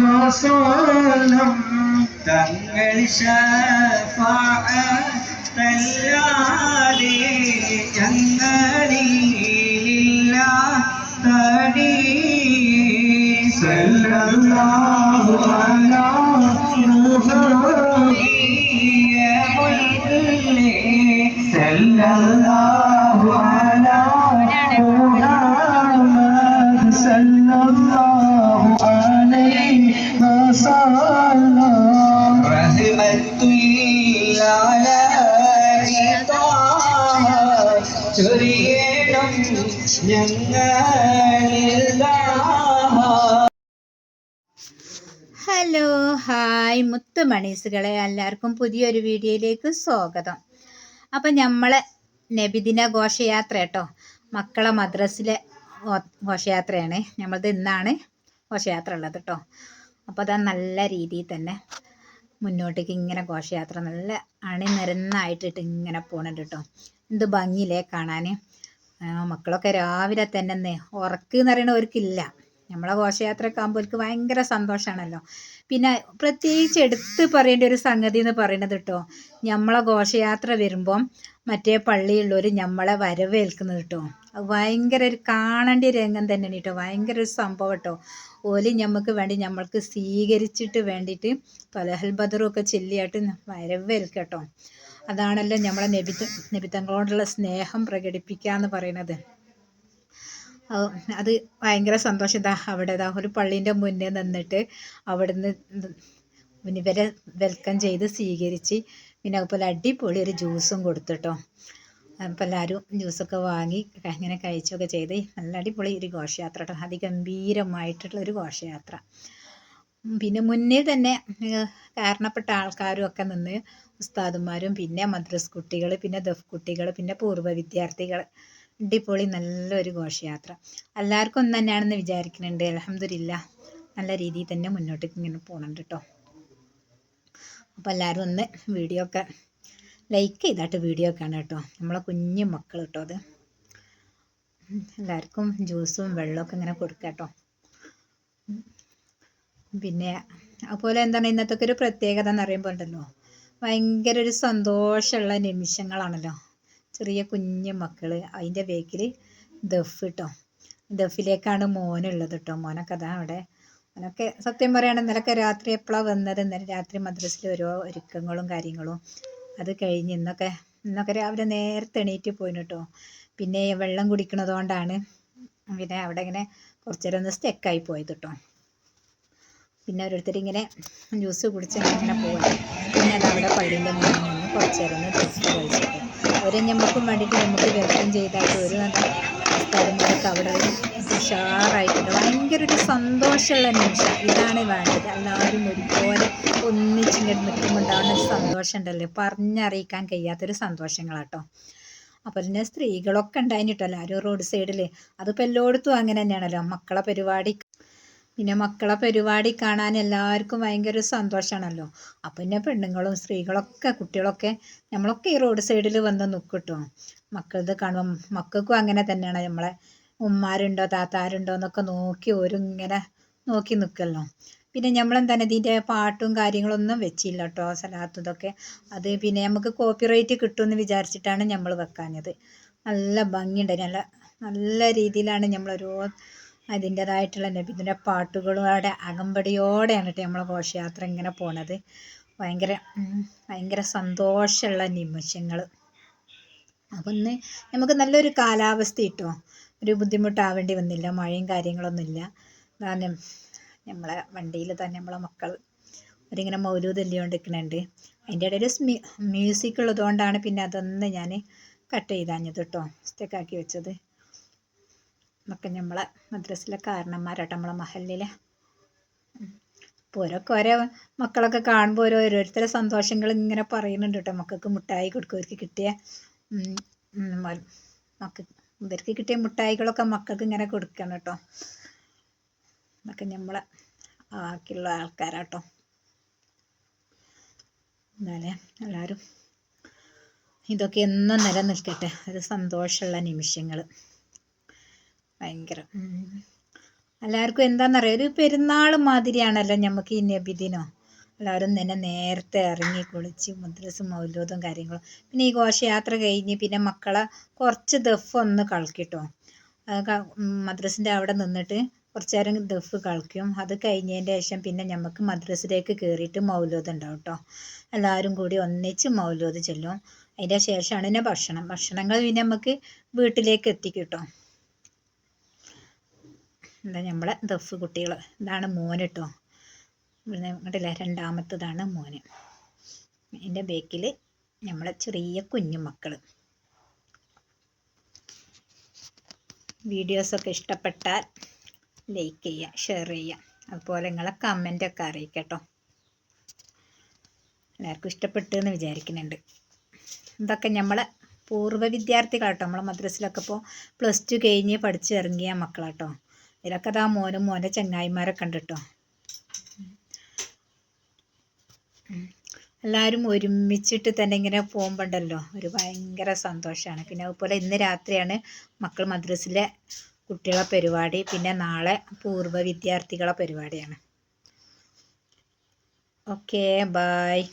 വസല്ലം തങ്ങൾ തല്ലാതെ ഞങ്ങളില്ല തടി. സല്ലല്ലാഹു അലാ മുഹമ്മദ് സല്ലല്ലാഹു ഹലോ ഹായ് മുത്തുമണീസുകളെ എല്ലാവർക്കും പുതിയൊരു വീഡിയോയിലേക്ക് സ്വാഗതം അപ്പം നമ്മളെ നബിദിന ഘോഷയാത്ര കേട്ടോ മക്കളെ മദ്രസിലെ ഘോഷയാത്രയാണ് നമ്മളത് ഇന്നാണ് ഘോഷയാത്ര ഉള്ളത് കേട്ടോ അപ്പോൾ അതാ നല്ല രീതിയിൽ തന്നെ മുന്നോട്ടേക്ക് ഇങ്ങനെ ഘോഷയാത്ര നല്ല അണിനിരന്നായിട്ടിട്ട് ഇങ്ങനെ പോകണുണ്ട് കേട്ടോ എന്ത് ഭംഗിയിലേ കാണാൻ മക്കളൊക്കെ രാവിലെ തന്നെ ഒന്ന് ഉറക്ക് എന്ന് പറയണവർക്കില്ല നമ്മളെ ഘോഷയാത്രയൊക്കെ ആകുമ്പോൾ അവർക്ക് ഭയങ്കര സന്തോഷമാണല്ലോ പിന്നെ പ്രത്യേകിച്ച് എടുത്ത് പറയേണ്ട ഒരു സംഗതി എന്ന് പറയുന്നത് കേട്ടോ നമ്മളെ ഘോഷയാത്ര വരുമ്പം മറ്റേ പള്ളിയുള്ളവർ നമ്മളെ വരവേൽക്കുന്നത് കേട്ടോ അത് ഭയങ്കര ഒരു കാണേണ്ട രംഗം തന്നെയാണ് കേട്ടോ ഭയങ്കര ഒരു സംഭവം കേട്ടോ ഓലി നമുക്ക് വേണ്ടി നമ്മൾക്ക് സ്വീകരിച്ചിട്ട് വേണ്ടിയിട്ട് തൊലഹൽ ബദറും ഒക്കെ ചെല്ലിയായിട്ട് വരവേൽക്കട്ടോ അതാണല്ലോ നമ്മളെ നബി നബിത്തങ്ങളോടുള്ള സ്നേഹം പ്രകടിപ്പിക്കുക എന്ന് പറയുന്നത് അത് ഭയങ്കര സന്തോഷം. ഇതാ അവിടെ ഇതാ ഒരു പള്ളീന്റെ മുന്നേ നിന്നിട്ട് അവിടുന്ന് ഇവരെ വെൽക്കം ചെയ്ത് സ്വീകരിച്ച് പിന്നെ അതുപോലെ അടിപൊളി ഒരു ജ്യൂസും കൊടുത്തുട്ടോ. അപ്പോൾ എല്ലാവരും ജ്യൂസൊക്കെ വാങ്ങി അങ്ങനെ കഴിച്ചൊക്കെ ചെയ്ത് നല്ല അടിപൊളി ഒരു ഘോഷയാത്ര കേട്ടോ അതിഗംഭീരമായിട്ടുള്ള ഒരു ഘോഷയാത്ര. പിന്നെ മുന്നേ തന്നെ കാരണപ്പെട്ട ആൾക്കാരും ഒക്കെ നിന്ന് ഉസ്താദുമാരും പിന്നെ മദ്രസ് കുട്ടികൾ പിന്നെ ദഫ് കുട്ടികൾ പിന്നെ പൂർവ വിദ്യാർത്ഥികൾ അടിപൊളി നല്ലൊരു ഘോഷയാത്ര. എല്ലാവർക്കും ഒന്ന് തന്നെയാണെന്ന് വിചാരിക്കുന്നുണ്ട്. അലഹമില്ല നല്ല രീതിയിൽ തന്നെ മുന്നോട്ട് ഇങ്ങനെ പോകുന്നുണ്ട് കേട്ടോ അപ്പോൾ എല്ലാവരും ഒന്ന് വീഡിയോ ഒക്കെ ലൈക്ക് ചെയ്തിട്ട് വീഡിയോ ഒക്കെ ആണ് കേട്ടോ നമ്മളെ കുഞ്ഞു മക്കൾ കേട്ടോ അത്. എല്ലാവർക്കും ജ്യൂസും വെള്ളമൊക്കെ ഇങ്ങനെ കൊടുക്കുക കേട്ടോ പിന്നെ അതുപോലെ എന്താണ് ഇന്നത്തെ ഒരു പ്രത്യേകത എന്ന് പറയുമ്പോൾ ഉണ്ടല്ലോ ഭയങ്കര ഒരു സന്തോഷമുള്ള നിമിഷങ്ങളാണല്ലോ. ചെറിയ കുഞ്ഞു മക്കൾ അതിന്റെ ബേക്കിൽ ദഫ് കേട്ടോ ദഫിലേക്കാണ് മോനുള്ളത് കേട്ടോ മോനൊക്കെ അതാ അവിടെ. മോനൊക്കെ സത്യം പറയുകയാണ് ഇന്നലൊക്കെ രാത്രി എപ്പോഴാണ് വന്നത്? ഇന്നലെ രാത്രി മദ്രസിൽ ഓരോ ഒരുക്കങ്ങളും കാര്യങ്ങളും അത് കഴിഞ്ഞ് ഇന്നൊക്കെ ഇന്നൊക്കെ രാവിലെ നേരത്തെ എണീറ്റ് പോയിന് കേട്ടോ പിന്നെ വെള്ളം കുടിക്കണത് കൊണ്ടാണ് പിന്നെ അവിടെ ഇങ്ങനെ കുറച്ചു നേരം ഒന്ന് സ്റ്റെക്കായി പോയത് കേട്ടോ പിന്നെ ഓരോരുത്തർ ഇങ്ങനെ ജ്യൂസ് കുടിച്ച് ഇങ്ങനെ പോകാം പിന്നെ അവിടെ പള്ളീന്റെ മുന്നിൽ നിന്ന് കുറച്ചു നേരം ഒന്ന് ഡ്രസ്സ് കഴിച്ചിട്ട് ഒരു ഞമ്മക്കും വേണ്ടിയിട്ട് നമുക്ക് വെൽക്കം ചെയ്തായിട്ട് ഒരു സ്ഥലങ്ങളൊക്കെ അവിടെ ഉഷാറായിട്ടുണ്ട്. ഭയങ്കര ഒരു സന്തോഷമുള്ള നിമിഷം. ഇതാണ് വേണ്ടത്. എല്ലാവരും ഒരുപോലെ ഒന്നിച്ചിങ്ങോട്ട് നിൽക്കുമ്പോൾ ഉണ്ടാകുന്ന ഒരു സന്തോഷം ഉണ്ടല്ലോ പറഞ്ഞറിയിക്കാൻ കഴിയാത്തൊരു സന്തോഷങ്ങളാട്ടോ. അപ്പോൾ പിന്നെ സ്ത്രീകളൊക്കെ ഉണ്ടായിട്ടോ എല്ലാവരും റോഡ് സൈഡിൽ അതിപ്പോൾ എല്ലായിടത്തും അങ്ങനെ തന്നെയാണല്ലോ. മക്കളെ പരിപാടി പിന്നെ മക്കളെ പരിപാടി കാണാൻ എല്ലാവർക്കും ഭയങ്കര സന്തോഷമാണല്ലോ അപ്പം പിന്നെ പെണ്ണുങ്ങളും സ്ത്രീകളൊക്കെ കുട്ടികളൊക്കെ നമ്മളൊക്കെ ഈ റോഡ് സൈഡിൽ വന്ന് നിൽക്കിട്ടോ കേട്ടോ മക്കളത് കാണുമ്പം മക്കൾക്കും അങ്ങനെ തന്നെയാണ്. നമ്മളെ ഉമ്മാരുണ്ടോ താത്താരുണ്ടോ എന്നൊക്കെ നോക്കി ഓരിങ്ങനെ നോക്കി നിൽക്കല്ലോ പിന്നെ നമ്മളെന്താണ് ഇതിന്റെ പാട്ടും കാര്യങ്ങളൊന്നും വെച്ചില്ല കേട്ടോ സലാത്തും ഇതൊക്കെ അത് പിന്നെ നമുക്ക് കോപ്പിറൈറ്റ് കിട്ടുമെന്ന് വിചാരിച്ചിട്ടാണ് നമ്മൾ വെക്കാഞ്ഞത്. നല്ല ഭംഗിയുണ്ട്. നല്ല നല്ല രീതിയിലാണ് നമ്മൾ ഓരോ അതിന്റേതായിട്ടുള്ള നബിദിന്റെ പാട്ടുകളോടെ അകമ്പടിയോടെയാണ് കേട്ടോ നമ്മളെ ഘോഷയാത്ര ഇങ്ങനെ പോണത്. ഭയങ്കര ഭയങ്കര സന്തോഷമുള്ള നിമിഷങ്ങൾ അപ്പം ഇന്ന് നമുക്ക് നല്ലൊരു കാലാവസ്ഥ കിട്ടുമോ ഒരു ബുദ്ധിമുട്ടാവേണ്ടി വന്നില്ല മഴയും കാര്യങ്ങളൊന്നുമില്ല. കാരണം നമ്മളെ വണ്ടിയിൽ തന്നെ നമ്മളെ മക്കൾ അവരിങ്ങനെ മൗലൂദ് എല്ലിക്കൊണ്ടിരിക്കുന്നുണ്ട് അതിന്റെ ഇടയിൽ മ്യൂസിക് ഉള്ളതുകൊണ്ടാണ് പിന്നെ അതൊന്ന് ഞാൻ കട്ട് ചെയ്താഞ്ഞത് കേട്ടോ. സ്റ്റെക്കാക്കി വെച്ചത്. ഒക്കെ നമ്മളെ മദ്രസിലെ കാരണന്മാരാട്ടോ നമ്മളെ മഹലിലെ അപ്പോൾ ഓരോക്കെ ഓരോ മക്കളൊക്കെ കാണുമ്പോൾ ഓരോ ഓരോരുത്തരെ സന്തോഷങ്ങൾ ഇങ്ങനെ പറയുന്നുണ്ട് കേട്ടോ മക്കൾക്ക് മുട്ടായി കൊടുക്കും അവർക്ക് കിട്ടിയ മക്ക ഇവർക്ക് കിട്ടിയ മുട്ടായികളൊക്കെ മക്കൾക്ക് ഇങ്ങനെ കൊടുക്കണം കേട്ടോ എന്നൊക്കെ നമ്മളെ ബാക്കിയുള്ള ആൾക്കാരാട്ടോ. എന്നാലേ എല്ലാവരും ഇതൊക്കെ എന്നും നിലനിൽക്കട്ടെ. ഒരു സന്തോഷമുള്ള നിമിഷങ്ങൾ ഭയങ്കര. എല്ലാവർക്കും എന്താണെന്നറിയാം ഒരു പെരുന്നാൾ മാതിരിയാണല്ലോ നമുക്ക് ഈ നബിദിനം. എല്ലാവരും തന്നെ നേരത്തെ ഇറങ്ങി കുളിച്ച് മുദ്രസും മൗലൂദും കാര്യങ്ങളും. പിന്നെ ഈ ഘോഷയാത്ര കഴിഞ്ഞ് പിന്നെ മക്കളെ കുറച്ച് ദഫ് ഒന്ന് കളിക്കിട്ടോ മദ്രസിന്റെ അവിടെ നിന്നിട്ട് കുറച്ച് നേരം ദഫ് കളിക്കും അത് കഴിഞ്ഞതിന്റെ ശേഷം പിന്നെ നമുക്ക് മദ്രസിലേക്ക് കയറിയിട്ട് മൗലൂദ് ഉണ്ടാവും കേട്ടോ എല്ലാവരും കൂടി ഒന്നിച്ച് മൗലൂദ് ചെല്ലും. അതിന്റെ ശേഷമാണ് പിന്നെ ഭക്ഷണം. ഭക്ഷണങ്ങൾ പിന്നെ നമുക്ക് വീട്ടിലേക്ക് എത്തിക്കും കേട്ടോ എന്താ നമ്മളെ ദഫ് കുട്ടികൾ ഇതാണ് മോന് കേട്ടോ കണ്ടില്ലേ രണ്ടാമത്തതാണ് മോന്. എന്റെ ബേക്കിൽ നമ്മളെ ചെറിയ കുഞ്ഞു മക്കൾ വീഡിയോസൊക്കെ ഇഷ്ടപ്പെട്ടാൽ ലൈക്ക് ചെയ്യുക ഷെയർ ചെയ്യുക. അതുപോലെ നിങ്ങളെ കമന്റൊക്കെ അറിയിക്കട്ടോ എല്ലാവർക്കും ഇഷ്ടപ്പെട്ടു എന്ന് വിചാരിക്കുന്നുണ്ട്. ഇതൊക്കെ നമ്മളെ പൂർവ വിദ്യാർത്ഥികളാട്ടോ നമ്മളെ മദ്രസിലൊക്കെ ഇപ്പോൾ പ്ലസ് ടു കഴിഞ്ഞ് പഠിച്ചിറങ്ങിയ മക്കളാട്ടോ ഇതിലൊക്കെ അതാ മോനും മോന്റെ ചങ്ങായിമാരൊക്കെ ഉണ്ട് കേട്ടോ എല്ലാവരും ഒരുമിച്ചിട്ട് തന്നെ ഇങ്ങനെ പോകുമ്പോണ്ടല്ലോ. ഒരു ഭയങ്കര സന്തോഷമാണ് പിന്നെ അതുപോലെ ഇന്ന് രാത്രിയാണ് മക്കൾ മദ്രസിലെ കുട്ടികളെ പരിപാടി പിന്നെ നാളെ പൂർവ വിദ്യാർത്ഥികളെ പരിപാടിയാണ്. Okay bye